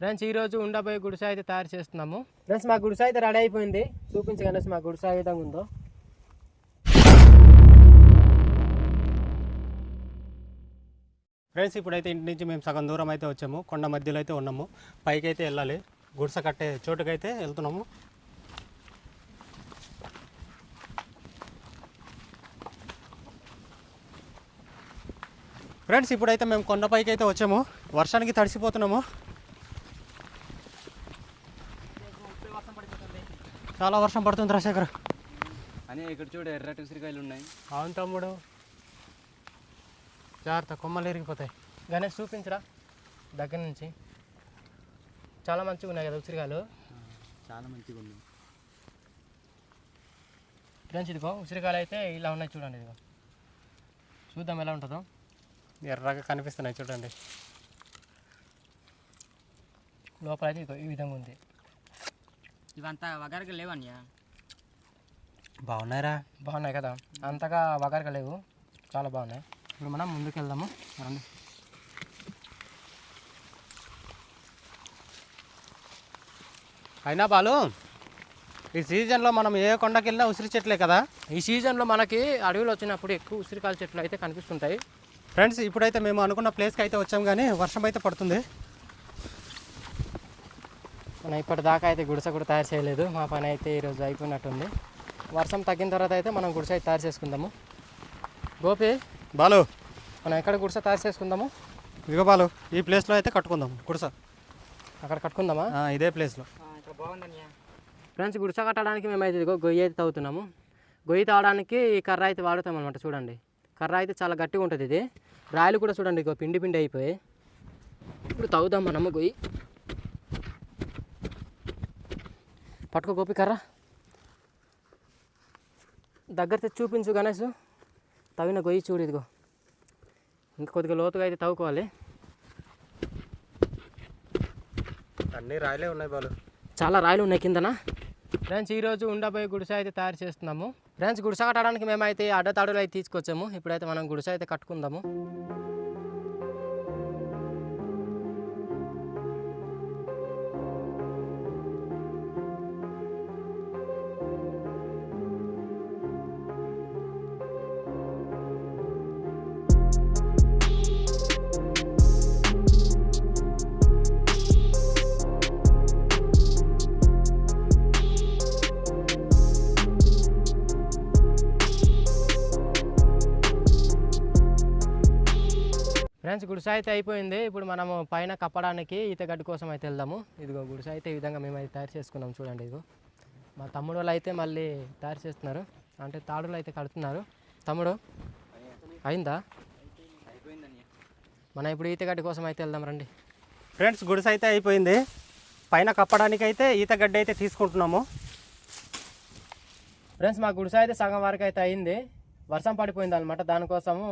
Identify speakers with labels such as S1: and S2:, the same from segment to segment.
S1: Friends ఈ రోజు ఉండబోయే గుడిసె అయితే తయారు చేస్తున్నాము. ఫ్రెండ్స్ మా గుడిసె అయితే రెడీ అయిపోయింది. చూపించగలసి మా గుడిసె ఏ విధంగా ఉందో?
S2: ఫ్రెండ్స్ ఇప్పుడైతే ఇంటి నుంచి మేము సగం దూరం అయితే వచ్చాము. కొండ మధ్యలో అయితే ఉన్నాము. పైకి అయితే వెళ్ళాలి. గుడిసె కట్టే చోటుకైతే వెళ్తున్నాము. ఫ్రెండ్స్ ఇప్పుడైతే మేము కొండపైకి అయితే వచ్చాము. వర్షానికి తడిసిపోతున్నాము. చాలా వర్షం పడుతుంది రాజశేఖర్.
S3: అని ఇక్కడ చూడు ఎర్రటి ఉసిరికాయలు ఉన్నాయి.
S1: అవును తమ్ముడు. జాగ్రత్త కొమ్మలు ఇరిగిపోతాయి. గణేష్ చూపించరా? దగ్గర నుంచి. చాలా మంచిగా ఉన్నాయి కదా ఉసిరికాయలు?
S3: చాలా మంచిగా ఉంది
S1: ఫ్రెండ్స్ ఇదిగో ఉసిరికాయలు అయితే ఇలా ఉన్నాయి చూడండి ఇదిగో. చూద్దాం ఎలా ఉంటుందో.
S2: ఎర్రగా కనిపిస్తున్నాయి చూడండి.
S1: లోపల అయితే ఈ విధంగా ఉంది.
S4: ఇవంతా వగరగా లేవన్యా
S2: బాగున్నాయిరా.
S1: బాగున్నాయి కదా. అంతగా వగరగా లేవు. చాలా బాగున్నాయి. ఇప్పుడు మనం ముందుకు వెళ్దాము రండి.
S2: అయినా బాలు ఈ సీజన్లో మనం ఏ కొండకి వెళ్ళినా ఉసిరి చెట్లే కదా?
S1: ఈ సీజన్లో మనకి అడవిలో వచ్చినప్పుడు ఎక్కువ ఉసిరికాయల చెట్లు అయితే కనిపిస్తుంటాయి.
S2: ఫ్రెండ్స్ ఇప్పుడైతే మేము అనుకున్న ప్లేస్కి అయితే వచ్చాం కానీ వర్షం అయితే పడుతుంది.
S1: మనం ఇప్పటిదాకా అయితే గుడిసె కూడా తయారు చేయలేదు. మా పని అయితే ఈరోజు అయిపోయినట్టుంది. వర్షం తగ్గిన తర్వాత అయితే మనం గుడిసె అయితే తయారు చేసుకుందాము. గోపి
S2: బాలు.
S1: మనం ఎక్కడ గుడిసె తయారు చేసుకుందాము?
S2: ఇదిగో బాలు ఈ ప్లేస్లో అయితే కట్టుకుందాం గుడిస.
S1: అక్కడ కట్టుకుందామా?
S2: ఆ, ఇదే ప్లేస్లో.
S1: ఫ్రెండ్స్ గుడిసె కట్టడానికి మేమైతే ఇదిగో గొయ్యి అయితే తవ్వుతున్నాము. గొయ్యి తవ్వడానికి ఈ కర్ర అయితే వాడుతాం అనమాట చూడండి. కర్ర అయితే చాలా గట్టిగా ఉంటుంది ఇది. రాయలు కూడా చూడండి ఇగో పిండి పిండి అయిపోయి. ఇప్పుడు తవ్వుదాం మనము గొయ్యి. పట్టుకో గోపి కర్ర. దగ్గర తెచ్చి చూపించు గణేష్. తవ్విన గొయ్యి చూడు ఇదిగో. ఇంకా కొద్దిగా లోతుగా అయితే తవ్వుకోవాలి.
S2: అన్నీ రాయలే ఉన్నాయి బాలు.
S1: చాలా రాయలు ఉన్నాయి కిందన. ఫ్రెండ్స్ ఈరోజు ఉండబోయే గుడిసె అయితే తయారు చేస్తున్నాము. ఫ్రెండ్స్ గుడిసె కట్టడానికి మేమైతే అడ్డతాడులు అయితే తీసుకొచ్చాము. ఇప్పుడైతే మనం గుడిసె అయితే కట్టుకుందాము. ఫ్రెండ్స్ గుడిసె అయితే అయిపోయింది. ఇప్పుడు మనము పైన కప్పడానికి ఈతగడ్డి కోసం అయితే వెళ్దాము. ఇదిగో గుడిసె అయితే ఈ విధంగా మేము అయితే తయారు చేసుకున్నాం చూడండి ఇదిగో. మా తమ్ముడు వాళ్ళు అయితే మళ్ళీ తయారు చేస్తున్నారు. అంటే తాడులు అయితే కడుతున్నారు. తమ్ముడు అయిందా? మనం ఇప్పుడు ఈతగడ్డి కోసం అయితే వెళ్దాం రండి.
S2: ఫ్రెండ్స్ గుడిసె అయితే అయిపోయింది. పైన కప్పడానికి అయితే ఈత గడ్డి అయితే తీసుకుంటున్నాము.
S1: ఫ్రెండ్స్ మా గుడిసె అయితే సగం వరకు అయితే అయింది. వర్షం పడిపోయింది అనమాట దానికోసము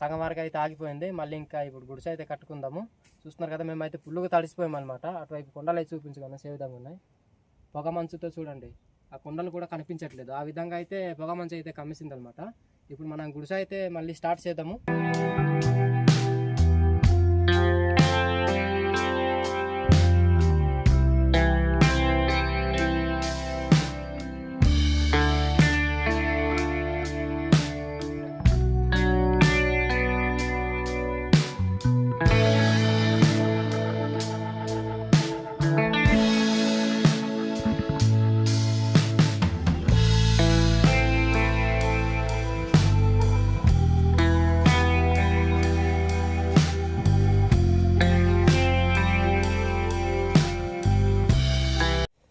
S1: సగం వరకు అయితే ఆగిపోయింది. మళ్ళీ ఇంకా ఇప్పుడు గుడిసె అయితే కట్టుకుందాము. చూస్తున్నారు కదా మేమైతే పుల్లుగా తడిసిపోయాం అనమాట అటువైపు కొండలు అయితే చూపించగలను ఏ విధంగా ఉన్నాయి. పొగ మంచుతో చూడండి. ఆ కొండలు కూడా కనిపించట్లేదు. ఆ విధంగా అయితే పొగ మంచు అయితే కమ్మిసింది అనమాట ఇప్పుడు మనం గుడిసె అయితే మళ్ళీ స్టార్ట్ చేద్దాము.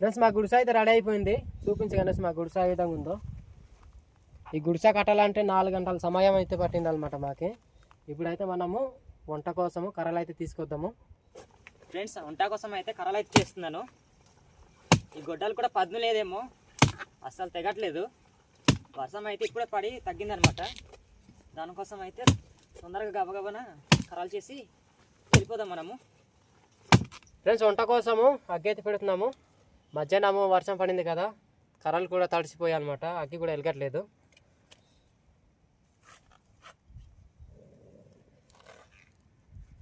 S1: ఫ్రెండ్స్ మా గుడిసె అయితే రెడీ అయిపోయింది. చూపించగలసి మా గుడిసె ఏ విధంగా ఉందో. ఈ గుడిసె కట్టాలంటే నాలుగు గంటల సమయం అయితే పట్టింది అనమాట మాకి. ఇప్పుడైతే మనము వంట కోసము కర్రలు అయితే తీసుకొద్దాము.
S4: ఫ్రెండ్స్ వంట కోసం అయితే కర్రలు అయితే చేస్తున్నాను. ఈ గొడ్డలు కూడా పదును లేదేమో అస్సలు తెగట్లేదు. వర్షం అయితే ఇప్పుడే పడి తగ్గిందనమాట దానికోసం అయితే తొందరగా గబగబన కర్రలు చేసి వెళ్ళిపోదాం మనము.
S1: ఫ్రెండ్స్ వంట కోసము అగ్గి అయితే పెడుతున్నాము. మధ్యాహ్నము వర్షం పడింది కదా కర్రలు కూడా తడిసిపోయాయి అనమాట అగ్గి కూడా వెలగట్లేదు.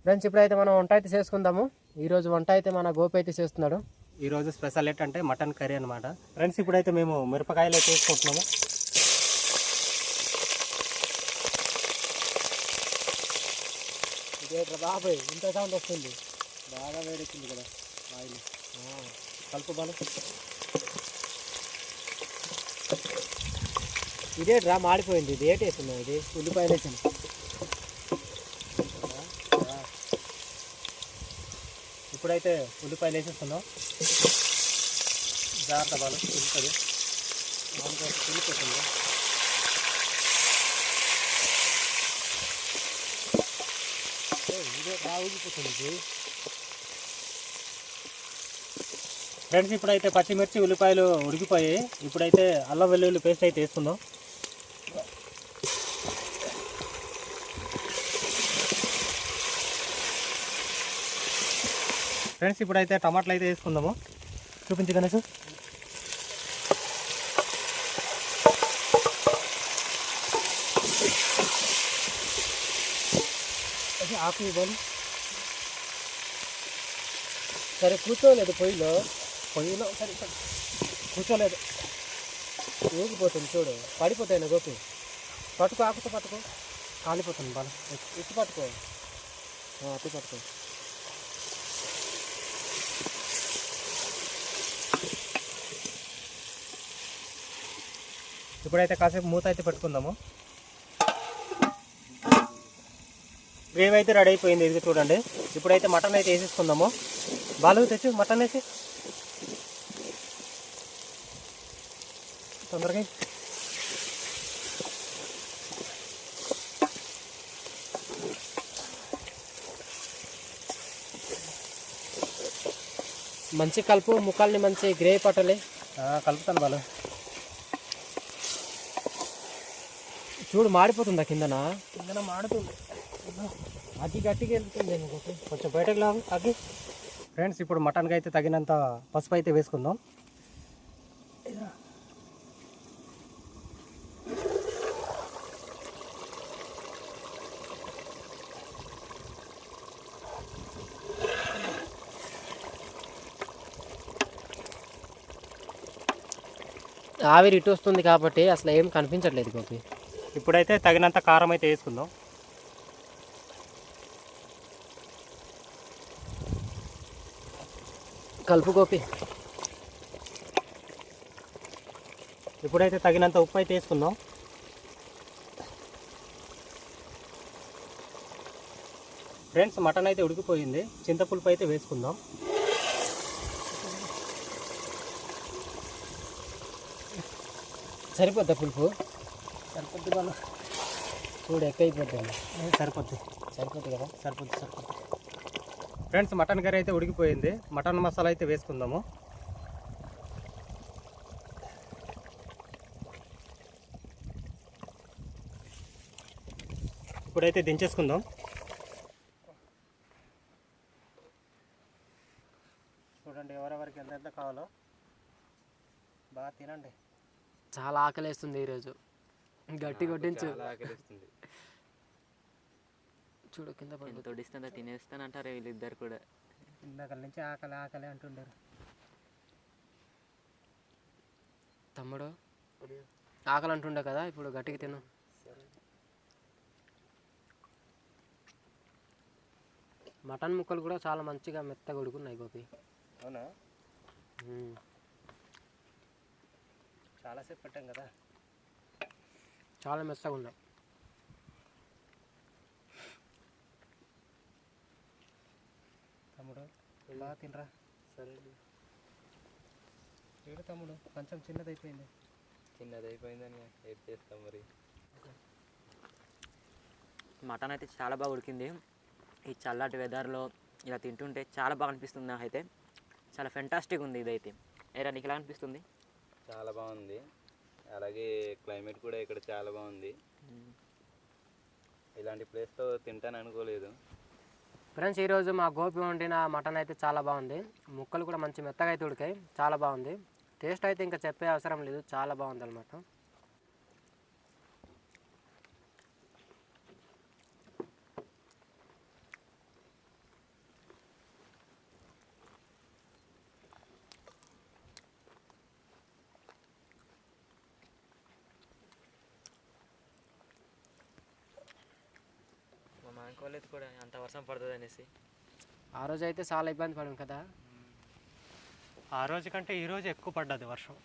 S1: ఫ్రెండ్స్ ఇప్పుడైతే మనం వంట అయితే చేసుకుందాము. ఈరోజు వంట అయితే మన గోపి అయితే చేస్తున్నాడు.
S2: ఈరోజు స్పెషల్ ఏంటంటే మటన్ కర్రీ అనమాట ఫ్రెండ్స్ ఇప్పుడైతే మేము మిరపకాయలు అయితే వేసుకుంటున్నాము.
S1: ఇదేట్రా బాబాయ్ ఇంత సౌండ్ వస్తుంది. బాగా వేడెక్కింది కదా. కలుపు బాలు రా మాడిపోయింది. ఇది ఏటి వేస్తున్నావు ఇది ఉల్లిపాయలు వేసాను
S2: ఇప్పుడైతే ఉల్లిపాయలు వేసేస్తున్నాం. జాగ్రత్త బాలు ఉల్లిపది ఉల్లిపోతుంది
S1: ఇదే రా ఊగిపోతుంది.
S2: ఫ్రెండ్స్ ఇప్పుడైతే పచ్చిమిర్చి ఉల్లిపాయలు ఉడికిపోయాయి. ఇప్పుడైతే అల్లం వెల్లుల్లి పేస్ట్ అయితే వేసుకుందాం. ఫ్రెండ్స్ ఇప్పుడైతే టమాటాలు అయితే వేసుకుందాము. చూపించు గణేష్.
S1: అది ఆకు ఇవ్వాలి సరే కూర్చోలేదు పొయ్యిలో. పొయ్యిలో సరే కూర్చోలేదు. ఊగిపోతుంది చూడు. పడిపోతాయి నా గోపి. పట్టుకో ఆకుతో పట్టుకో. కాలిపోతుంది బాగా ఇటు పట్టుకో. అటు పట్టుకో.
S2: ఇప్పుడైతే కాసేపు మూత అయితే పెట్టుకుందాము. గ్రేవీ అయితే రెడీ అయిపోయింది. ఇది చూడండి. ఇప్పుడైతే మటన్ అయితే వేసేసుకుందాము. బాలు తెచ్చు మటన్ వేసి తొందరగా.
S1: మంచి కలుపు ముక్కల్ని మంచి గ్రే పట్టలే.
S2: కలుపుతాను బాలు.
S1: చూడు మాడిపోతుందా కిందన?
S2: కిందన మాడుతుంది.
S1: అది గట్టిగా వెళ్తుంది
S2: కొంచెం బయటకు లాగు తగ్గి ఫ్రెండ్స్ ఇప్పుడు మటన్కి అయితే తగినంత పసుపు అయితే వేసుకుందాం.
S1: ఆవిరి ఇటు వస్తుంది కాబట్టి అసలు ఏం కనిపించట్లేదు గోపి.
S2: ఇప్పుడైతే తగినంత కారం అయితే వేసుకుందాం.
S1: కలుపు గోపి.
S2: ఇప్పుడైతే తగినంత ఉప్పు అయితే వేసుకుందాం. ఫ్రెండ్స్ మటన్ అయితే ఉడికిపోయింది. చింతపులుపు అయితే వేసుకుందాం.
S1: సరిపోద్దా పులుపు? సరిపోద్ది వాళ్ళు చూడు ఎక్కువైపోతుంది
S2: సరిపోద్ది.
S1: సరిపోద్ది కదా?
S2: సరిపోద్ది సరిపోద్ది. ఫ్రెండ్స్ మటన్ కర్రీ అయితే ఉడికిపోయింది. మటన్ మసాలా అయితే వేసుకుందాము. ఇప్పుడైతే దించేసుకుందాం చూడండి ఎవరెవరికి ఎంతెంత కావాలో బాగా తినండి
S1: చాలా ఆకలేస్తుంది ఈరోజు. గట్టి కొట్టించు. చూడు కింద పడి
S4: ఎంత వడిస్తుందో తినేస్తానంటారు వీళ్ళిద్దరు కూడా.
S2: ఇందాక నుంచి ఆకలి ఆకలి అంటుండారు.
S1: తమ్ముడు ఆకలి అంటుండే కదా ఇప్పుడు గట్టిగా తిను. మటన్ ముక్కలు కూడా చాలా మంచిగా మెత్తగా ఉడుకున్నాయి గోపి.
S2: అవునా. చాలాసేపు పెట్టాం కదా.
S1: చాలా మెత్తగా ఉన్నాయి
S2: తమ్ముడు బాగా తినరా? సరే ఏడు తమ్ముడు కొంచెం చిన్నదైపోయింది.
S3: చిన్నది అయిపోయిందని ఏం చేస్తాం మరి?
S4: మటన్ అయితే చాలా బాగా ఉడికింది. ఈ చల్లటి వెదర్లో ఇలా తింటుంటే చాలా బాగా అనిపిస్తుంది నాకైతే. చాలా ఫెంటాస్టిక్ ఉంది ఇదైతే. ఏరా నీకు ఎలా అనిపిస్తుంది?
S3: చాలా బాగుంది. అలాగే క్లైమేట్ కూడా ఇక్కడ చాలా బాగుంది. ఇలాంటి ప్లేస్లో తింటాను అనుకోలేదు.
S1: ఫ్రెండ్స్ ఈరోజు మా గోపి వండిన మటన్ అయితే చాలా బాగుంది. ముక్కలు కూడా మంచి మెత్తగా అయితే ఉడికాయి. చాలా బాగుంది. టేస్ట్ అయితే ఇంకా చెప్పే అవసరం లేదు. చాలా బాగుంది అనమాట
S4: అనుకోలేదు కూడా అంత వర్షం పడుతుంది అనేసి
S1: ఆ రోజు అయితే చాలా ఇబ్బంది పడాం కదా.
S2: ఆ రోజు కంటే ఈ రోజు ఎక్కువ పడ్డది వర్షం.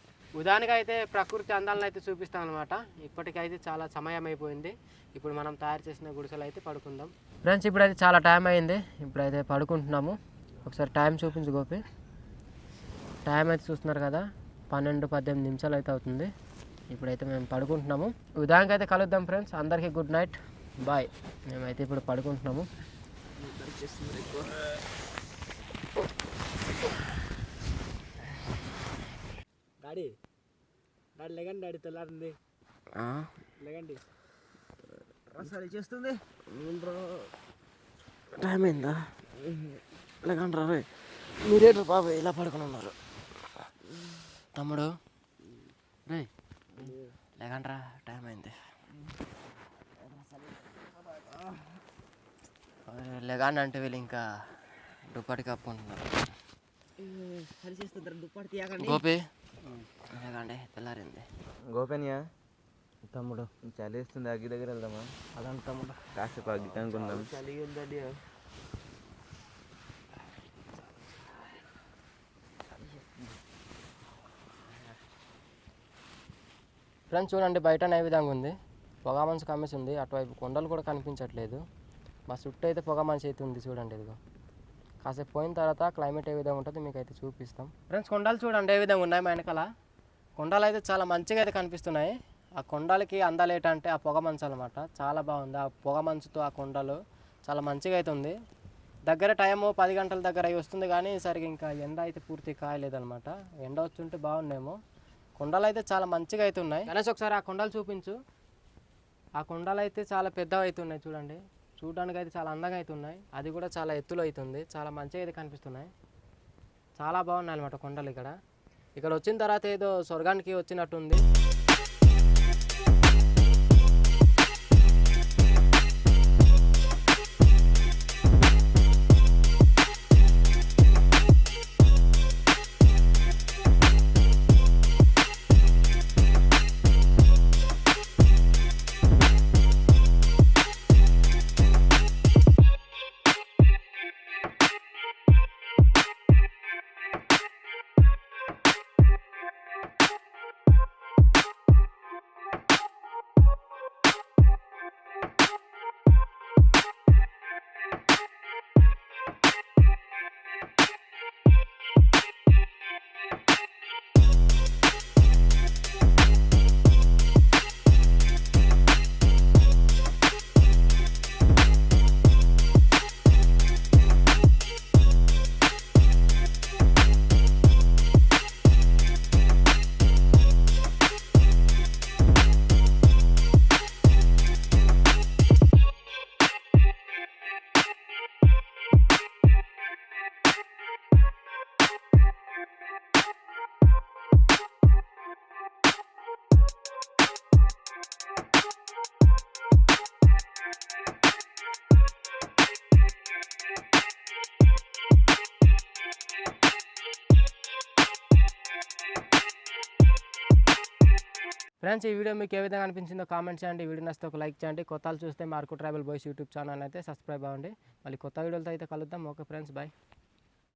S1: ఉదాహరణకి అయితే ప్రకృతి అందాలను అయితే చూపిస్తాం అనమాట ఇప్పటికైతే చాలా సమయం అయిపోయింది ఇప్పుడు మనం తయారు చేసిన గుడిసెలు అయితే పడుకుందాం. ఫ్రెండ్స్ ఇప్పుడైతే చాలా టైం అయింది. ఇప్పుడైతే పడుకుంటున్నాము. ఒకసారి టైం చూపించు గోపి. టైం అయితే చూస్తున్నారు కదా పన్నెండు పద్దెనిమిది నిమిషాలు అయితే అవుతుంది. ఇప్పుడైతే మేము పడుకుంటున్నాము. ఉదయానికి అయితే కలుద్దాం ఫ్రెండ్స్ అందరికీ గుడ్ నైట్ బాయ్. మేమైతే ఇప్పుడు పడుకుంటున్నాము.
S5: డాడీ డాడీ లేకండి డాడీ తెల్లారింది. లేకండి. అసలు చేస్తుంది.
S1: టైం అయిందా? లేకంటారా రే మీరేంటారు బాబాయ్ ఇలా పడుకుని ఉన్నారు. తమ్ముడు రే లేకంట్రా టైం అయింది. లేగాని అంటే వీళ్ళు ఇంకా దుప్పటి కప్పుకుంటున్నారు. గోపి? లేకండి తెల్లారింది.
S3: గోపెన్యా? తమ్ముడు చలిస్తుంది అగ్గి దగ్గర వెళ్దామా?
S1: అదంత తమ్ముడు.
S3: కాసేపు అగ్గి కనుక్కుందాం
S5: చలి ఉందండి.
S1: ఫ్రెండ్స్ చూడండి బయట ఏ విధంగా ఉంది? పొగ మంచు కమ్మేసి ఉంది. అటువైపు కొండలు కూడా కనిపించట్లేదు. మా చుట్టూ అయితే పొగ మంచి అయితే ఉంది చూడండి ఇదిగో. కాసేపు పోయిన తర్వాత క్లైమేట్ ఏ విధంగా ఉంటుందో మీకు అయితే చూపిస్తాం. ఫ్రెండ్స్ కొండలు చూడండి ఏ విధంగా ఉన్నాయి మా వెనకాల. కొండలు అయితే చాలా మంచిగా అయితే కనిపిస్తున్నాయి. ఆ కొండలకి అందాలు ఏంటంటే ఆ పొగ మంచు అనమాట చాలా బాగుంది. ఆ పొగ మంచుతో ఆ కొండలు చాలా మంచిగా అయితే ఉంది. దగ్గర టైము పది గంటల దగ్గర అయి వస్తుంది కానీ సరిగ్గా ఇంకా ఎండ అయితే పూర్తి కాయలేదనమాట ఎండ వస్తుంటే బాగున్నాయేమో కొండలు అయితే చాలా మంచిగా అయితే ఉన్నాయి. కనీసం ఒకసారి ఆ కొండలు చూపించు. ఆ కొండలు అయితే చాలా పెద్దవి అయితే ఉన్నాయి చూడండి. చూడడానికి అయితే చాలా అందంగా అయితే ఉన్నాయి అది కూడా చాలా ఎత్తులో అవుతుంది చాలా మంచిగా అయితే కనిపిస్తున్నాయి. చాలా బాగున్నాయి అనమాట కొండలు ఇక్కడ. ఇక్కడ వచ్చిన తర్వాత ఏదో స్వర్గానికి వచ్చినట్టుంది. ఫ్రెండ్స్ ఈ వీడియో మీకు ఏ విధంగా అనిపించిందో కామెంట్ చేయండి. వీడియో నచ్చితే ఒక లైక్ చేయండి. కొత్తలు చూస్తే mark travel boys YouTube channel అయితే సబ్స్క్రైబ్ అవ్వండి. మళ్ళీ కొత్త వీడియోలతో అయితే కలుద్దాం. Okay friends bye